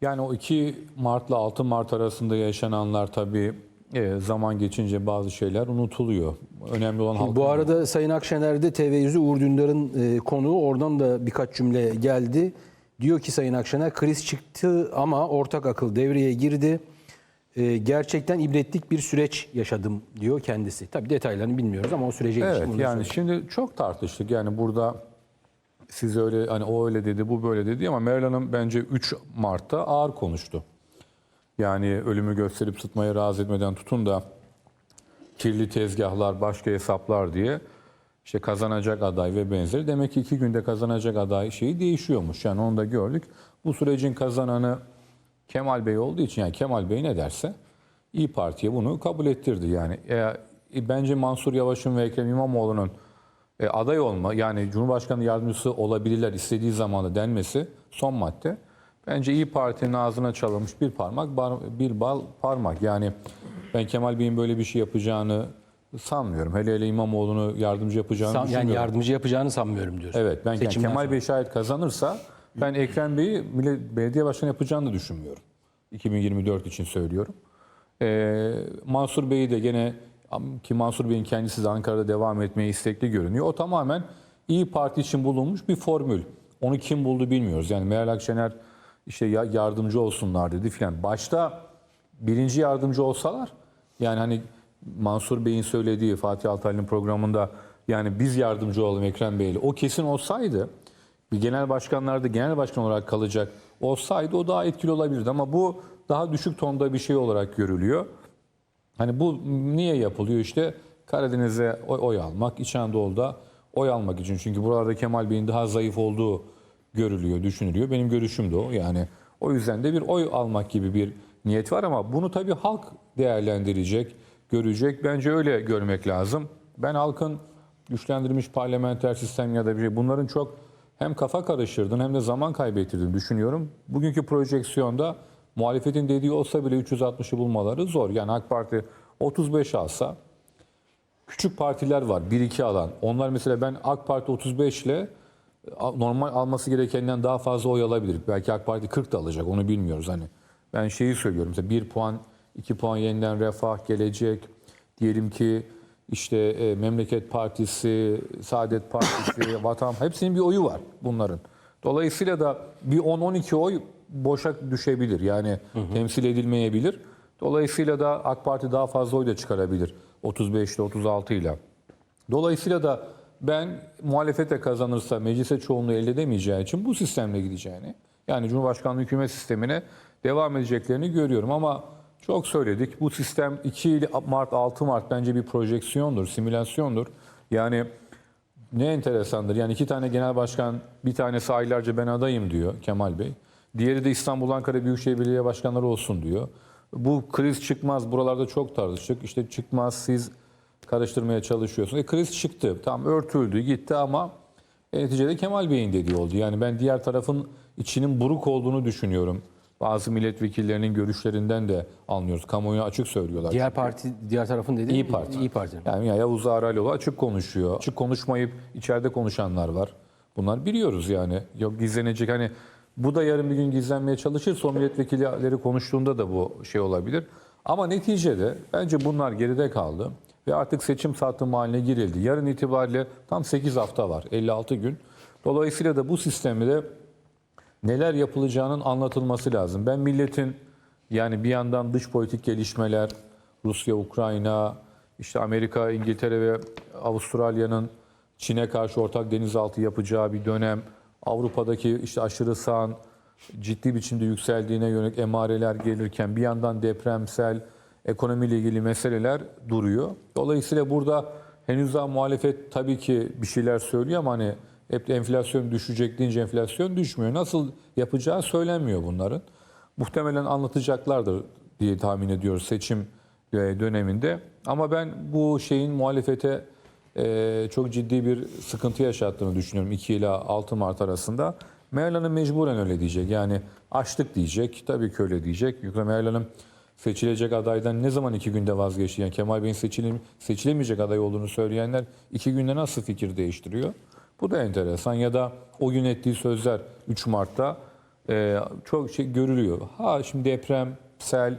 Yani o 2 Mart'la 6 Mart arasında yaşananlar tabii e, zaman geçince bazı şeyler unutuluyor. Önemli olan halkın Bu arada Sayın Akşener'de TV100'ü Uğur Dündar'ın e, konuğu oradan da birkaç cümle geldi. Diyor ki Sayın Akşener kriz çıktı ama ortak akıl devreye girdi. E, gerçekten ibretlik bir süreç yaşadım diyor kendisi. Tabii detaylarını bilmiyoruz ama o sürece Evet yani söyleyeyim. şimdi çok tartıştık. Yani burada siz öyle hani o öyle dedi, bu böyle dedi ama Meral Hanım bence 3 Mart'ta ağır konuştu. Yani ölümü gösterip tutmaya razı etmeden tutun da kirli tezgahlar, başka hesaplar diye işte kazanacak aday ve benzeri. Demek ki iki günde kazanacak aday şeyi değişiyormuş. Yani onu da gördük. Bu sürecin kazananı Kemal Bey olduğu için yani Kemal Bey ne derse İyi Parti'ye bunu kabul ettirdi. Yani e, bence Mansur Yavaş'ın ve Ekrem İmamoğlu'nun e, aday olma yani Cumhurbaşkanı yardımcısı olabilirler istediği zamanda denmesi son madde. Bence İyi Parti'nin ağzına çalınmış bir parmak bar- bir bal parmak. Yani ben Kemal Bey'in böyle bir şey yapacağını sanmıyorum. Hele hele İmamoğlu'nu yardımcı yapacağını San- yani yardımcı yapacağını sanmıyorum diyorsun. Evet ben Seçimden Kemal sonra. Bey şayet kazanırsa ben Ekrem Bey'i Belediye Başkanı yapacağını da düşünmüyorum. 2024 için söylüyorum. Ee, Mansur Bey'i de gene ki Mansur Bey'in kendisi de Ankara'da devam etmeye istekli görünüyor. O tamamen İyi Parti için bulunmuş bir formül. Onu kim buldu bilmiyoruz. Yani Meral Akşener işte ya yardımcı olsunlar dedi filan. Başta birinci yardımcı olsalar yani hani Mansur Bey'in söylediği Fatih Altaylı'nın programında yani biz yardımcı olalım Ekrem Bey'le. O kesin olsaydı bir genel başkanlarda genel başkan olarak kalacak olsaydı o daha etkili olabilirdi. Ama bu daha düşük tonda bir şey olarak görülüyor. Hani bu niye yapılıyor işte Karadeniz'e oy, oy almak, İç Anadolu'da oy almak için. Çünkü buralarda Kemal Bey'in daha zayıf olduğu görülüyor, düşünülüyor. Benim görüşüm de o. Yani o yüzden de bir oy almak gibi bir niyet var ama bunu tabii halk değerlendirecek, görecek. Bence öyle görmek lazım. Ben halkın güçlendirilmiş parlamenter sistem ya da bir şey bunların çok hem kafa karıştırdığını hem de zaman kaybettirdiğini düşünüyorum. Bugünkü projeksiyonda muhalefetin dediği olsa bile 360'ı bulmaları zor. Yani AK Parti 35 alsa küçük partiler var 1-2 alan. Onlar mesela ben AK Parti 35 ile normal alması gerekenden daha fazla oy alabilir. Belki AK Parti 40 da alacak onu bilmiyoruz hani. Ben şeyi söylüyorum mesela 1 puan 2 puan yeniden refah gelecek. Diyelim ki işte e, Memleket Partisi, Saadet Partisi, Vatan hepsinin bir oyu var bunların. Dolayısıyla da bir 10-12 oy boşa düşebilir. Yani temsil edilmeyebilir. Dolayısıyla da AK Parti daha fazla oy da çıkarabilir. 35 ile 36 ile. Dolayısıyla da ben muhalefete kazanırsa meclise çoğunluğu elde edemeyeceği için bu sistemle gideceğini yani Cumhurbaşkanlığı hükümet sistemine devam edeceklerini görüyorum ama çok söyledik. Bu sistem 2 ile Mart 6 Mart bence bir projeksiyondur, simülasyondur. Yani ne enteresandır. Yani iki tane genel başkan, bir tanesi aylarca ben adayım diyor Kemal Bey. Diğeri de İstanbul, Ankara Büyükşehir Belediye Başkanları olsun diyor. Bu kriz çıkmaz, buralarda çok tartıştık. İşte çıkmaz, siz karıştırmaya çalışıyorsunuz. E, kriz çıktı, tam örtüldü, gitti ama e, neticede Kemal Bey'in dediği oldu. Yani ben diğer tarafın içinin buruk olduğunu düşünüyorum. Bazı milletvekillerinin görüşlerinden de anlıyoruz. Kamuoyuna açık söylüyorlar. Diğer parti, diğer tarafın dediği İyi Parti. İyi Parti. Yani ya Yavuz Ağralioğlu açık konuşuyor. Açık konuşmayıp içeride konuşanlar var. Bunlar biliyoruz yani. Yok gizlenecek hani bu da yarın bir gün gizlenmeye çalışırsa o milletvekilleri konuştuğunda da bu şey olabilir. Ama neticede bence bunlar geride kaldı. Ve artık seçim saati haline girildi. Yarın itibariyle tam 8 hafta var. 56 gün. Dolayısıyla da bu sistemi de neler yapılacağının anlatılması lazım. Ben milletin yani bir yandan dış politik gelişmeler, Rusya, Ukrayna, işte Amerika, İngiltere ve Avustralya'nın Çin'e karşı ortak denizaltı yapacağı bir dönem, Avrupa'daki işte aşırı sağın ciddi biçimde yükseldiğine yönelik emareler gelirken bir yandan depremsel, ekonomiyle ilgili meseleler duruyor. Dolayısıyla burada henüz daha muhalefet tabii ki bir şeyler söylüyor ama hani hep de enflasyon düşecek deyince enflasyon düşmüyor. Nasıl yapacağı söylenmiyor bunların. Muhtemelen anlatacaklardır diye tahmin ediyoruz seçim e, döneminde. Ama ben bu şeyin muhalefete e, çok ciddi bir sıkıntı yaşattığını düşünüyorum 2 ile 6 Mart arasında. Meral Hanım mecburen öyle diyecek. Yani açtık diyecek. Tabii ki öyle diyecek. Yoksa Meral Hanım seçilecek adaydan ne zaman iki günde vazgeçti? Yani Kemal Bey'in seçilim, seçilemeyecek aday olduğunu söyleyenler iki günde nasıl fikir değiştiriyor? Bu da enteresan. Ya da o gün ettiği sözler 3 Mart'ta e, çok şey görülüyor. Ha şimdi deprem, sel,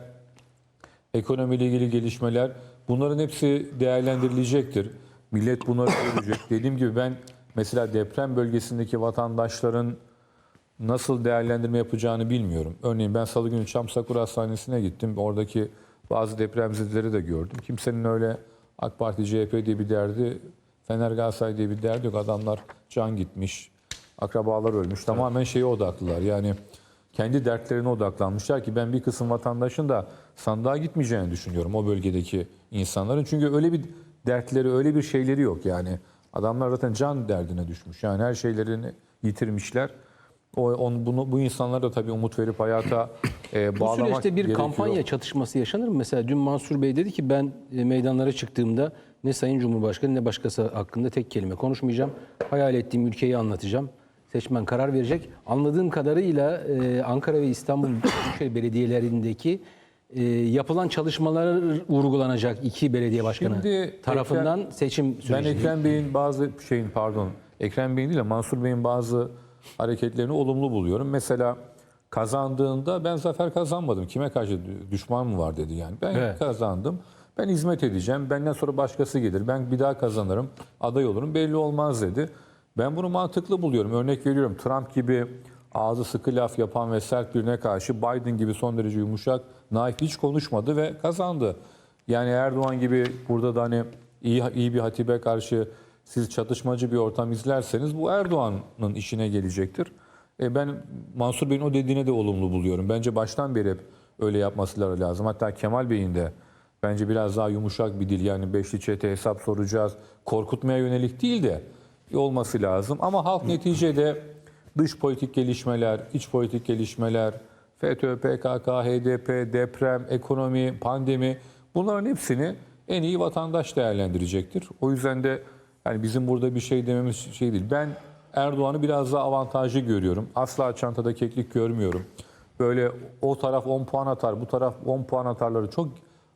ekonomiyle ilgili gelişmeler bunların hepsi değerlendirilecektir. Millet bunları görecek. Dediğim gibi ben mesela deprem bölgesindeki vatandaşların nasıl değerlendirme yapacağını bilmiyorum. Örneğin ben salı günü Çamsakur Hastanesi'ne gittim. Oradaki bazı depremzedeleri de gördüm. Kimsenin öyle AK Parti, CHP diye bir derdi, Fener Galatasaray diye bir derdi yok. Adamlar can gitmiş, akrabalar ölmüş. Tamamen şeye odaklılar. Yani kendi dertlerine odaklanmışlar ki ben bir kısım vatandaşın da sandığa gitmeyeceğini düşünüyorum o bölgedeki insanların. Çünkü öyle bir dertleri, öyle bir şeyleri yok yani. Adamlar zaten can derdine düşmüş. Yani her şeylerini yitirmişler. O, on, bunu, bu insanlara da tabii umut verip hayata e, Bu bağlamak süreçte bir gerekiyor. kampanya çatışması yaşanır mı? Mesela dün Mansur Bey dedi ki ben e, meydanlara çıktığımda ne Sayın Cumhurbaşkanı ne başkası hakkında tek kelime konuşmayacağım. Hayal ettiğim ülkeyi anlatacağım. Seçmen karar verecek. Anladığım kadarıyla e, Ankara ve İstanbul Büyükşehir belediyelerindeki e, yapılan çalışmalar vurgulanacak iki belediye başkanı Şimdi tarafından seçim Ben sürecinde. Ekrem Bey'in bazı şeyin pardon Ekrem Bey'in değil de Mansur Bey'in bazı hareketlerini olumlu buluyorum. Mesela kazandığında ben zafer kazanmadım. Kime karşı düşman mı var dedi yani. Ben Evet. kazandım. Ben hizmet edeceğim. Benden sonra başkası gelir. Ben bir daha kazanırım. Aday olurum. Belli olmaz dedi. Ben bunu mantıklı buluyorum. Örnek veriyorum. Trump gibi ağzı sıkı laf yapan ve sert birine karşı Biden gibi son derece yumuşak, naif hiç konuşmadı ve kazandı. Yani Erdoğan gibi burada da hani iyi, iyi bir hatibe karşı siz çatışmacı bir ortam izlerseniz bu Erdoğan'ın işine gelecektir. E ben Mansur Bey'in o dediğine de olumlu buluyorum. Bence baştan beri hep öyle yapması lazım. Hatta Kemal Bey'in de bence biraz daha yumuşak bir dil yani beşli çete hesap soracağız. Korkutmaya yönelik değil de olması lazım. Ama halk neticede dış politik gelişmeler, iç politik gelişmeler, FETÖ, PKK, HDP, deprem, ekonomi, pandemi bunların hepsini en iyi vatandaş değerlendirecektir. O yüzden de yani bizim burada bir şey dememiz şey değil. Ben Erdoğan'ı biraz daha avantajlı görüyorum. Asla çantada keklik görmüyorum. Böyle o taraf 10 puan atar, bu taraf 10 puan atarları çok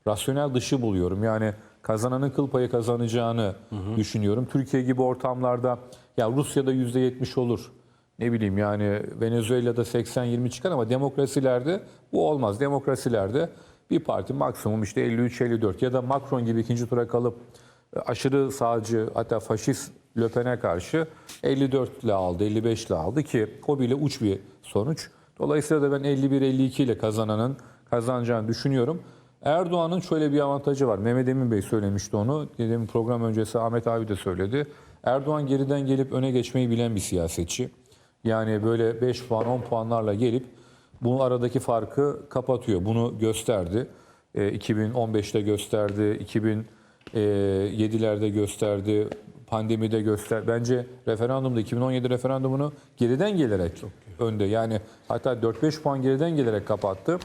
rasyonel dışı buluyorum. Yani kazananın kıl payı kazanacağını düşünüyorum. Türkiye gibi ortamlarda ya Rusya'da %70 olur. Ne bileyim yani Venezuela'da 80-20 çıkar ama demokrasilerde bu olmaz. Demokrasilerde bir parti maksimum işte 53-54 ya da Macron gibi ikinci tura kalıp e, aşırı sağcı hatta faşist Le Pen'e karşı 54 ile aldı, 55 ile aldı ki o bile uç bir sonuç. Dolayısıyla da ben 51-52 ile kazananın kazanacağını düşünüyorum. Erdoğan'ın şöyle bir avantajı var. Mehmet Emin Bey söylemişti onu. Dedim program öncesi Ahmet abi de söyledi. Erdoğan geriden gelip öne geçmeyi bilen bir siyasetçi. Yani böyle 5 puan 10 puanlarla gelip bu aradaki farkı kapatıyor. Bunu gösterdi. E, 2015'te gösterdi. 2007'lerde gösterdi. Pandemide göster. Bence referandumda 2017 referandumunu geriden gelerek önde. Yani hatta 4-5 puan geriden gelerek kapattı.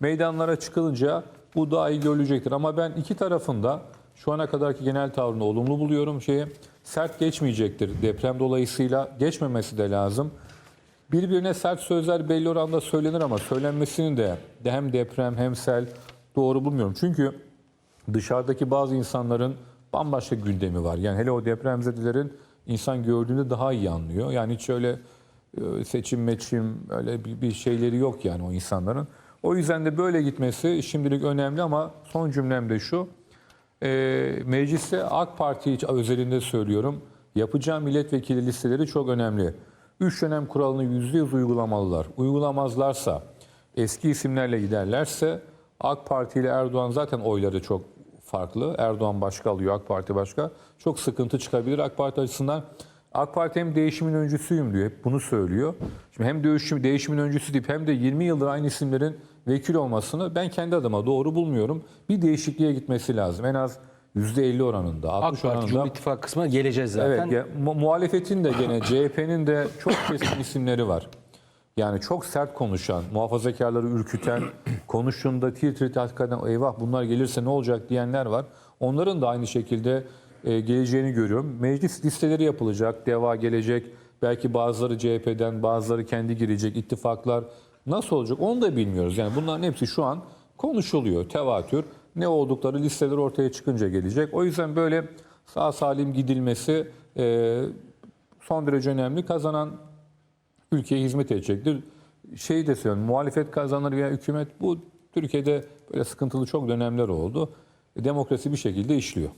Meydanlara çıkılınca bu daha iyi görülecektir. Ama ben iki tarafında şu ana kadarki genel tavrını olumlu buluyorum. Şeye sert geçmeyecektir deprem dolayısıyla geçmemesi de lazım. Birbirine sert sözler belli oranda söylenir ama söylenmesini de hem deprem hem sel doğru bulmuyorum. Çünkü dışarıdaki bazı insanların bambaşka gündemi var. Yani hele o depremzedelerin insan gördüğünde daha iyi anlıyor. Yani hiç öyle e, seçim meçim öyle bir şeyleri yok yani o insanların. O yüzden de böyle gitmesi şimdilik önemli ama son cümlem de şu. E, mecliste AK Parti özelinde söylüyorum. Yapacağı milletvekili listeleri çok önemli. Üç dönem kuralını yüzde yüz uygulamalılar. Uygulamazlarsa, eski isimlerle giderlerse AK Parti ile Erdoğan zaten oyları çok farklı. Erdoğan başka alıyor, AK Parti başka. Çok sıkıntı çıkabilir AK Parti açısından. AK Parti hem değişimin öncüsüyüm diyor, hep bunu söylüyor. Şimdi hem değişim, değişimin öncüsü deyip hem de 20 yıldır aynı isimlerin vekil olmasını ben kendi adıma doğru bulmuyorum. Bir değişikliğe gitmesi lazım. En az %50 oranında, 60 AK Parti oranında. Cumhur İttifakı kısmına geleceğiz zaten. Evet, ya, mu- muhalefetin de gene CHP'nin de çok keskin isimleri var. Yani çok sert konuşan, muhafazakarları ürküten, konuştuğunda tir tir hakikaten eyvah bunlar gelirse ne olacak diyenler var. Onların da aynı şekilde e, geleceğini görüyorum. Meclis listeleri yapılacak, DEVA gelecek. Belki bazıları CHP'den, bazıları kendi girecek, ittifaklar nasıl olacak onu da bilmiyoruz. Yani bunların hepsi şu an konuşuluyor, tevatür. Ne oldukları listeler ortaya çıkınca gelecek. O yüzden böyle sağ salim gidilmesi e, son derece önemli. Kazanan ülkeye hizmet edecektir. şey de söylüyorum, muhalefet kazanır veya hükümet bu Türkiye'de böyle sıkıntılı çok dönemler oldu. Demokrasi bir şekilde işliyor.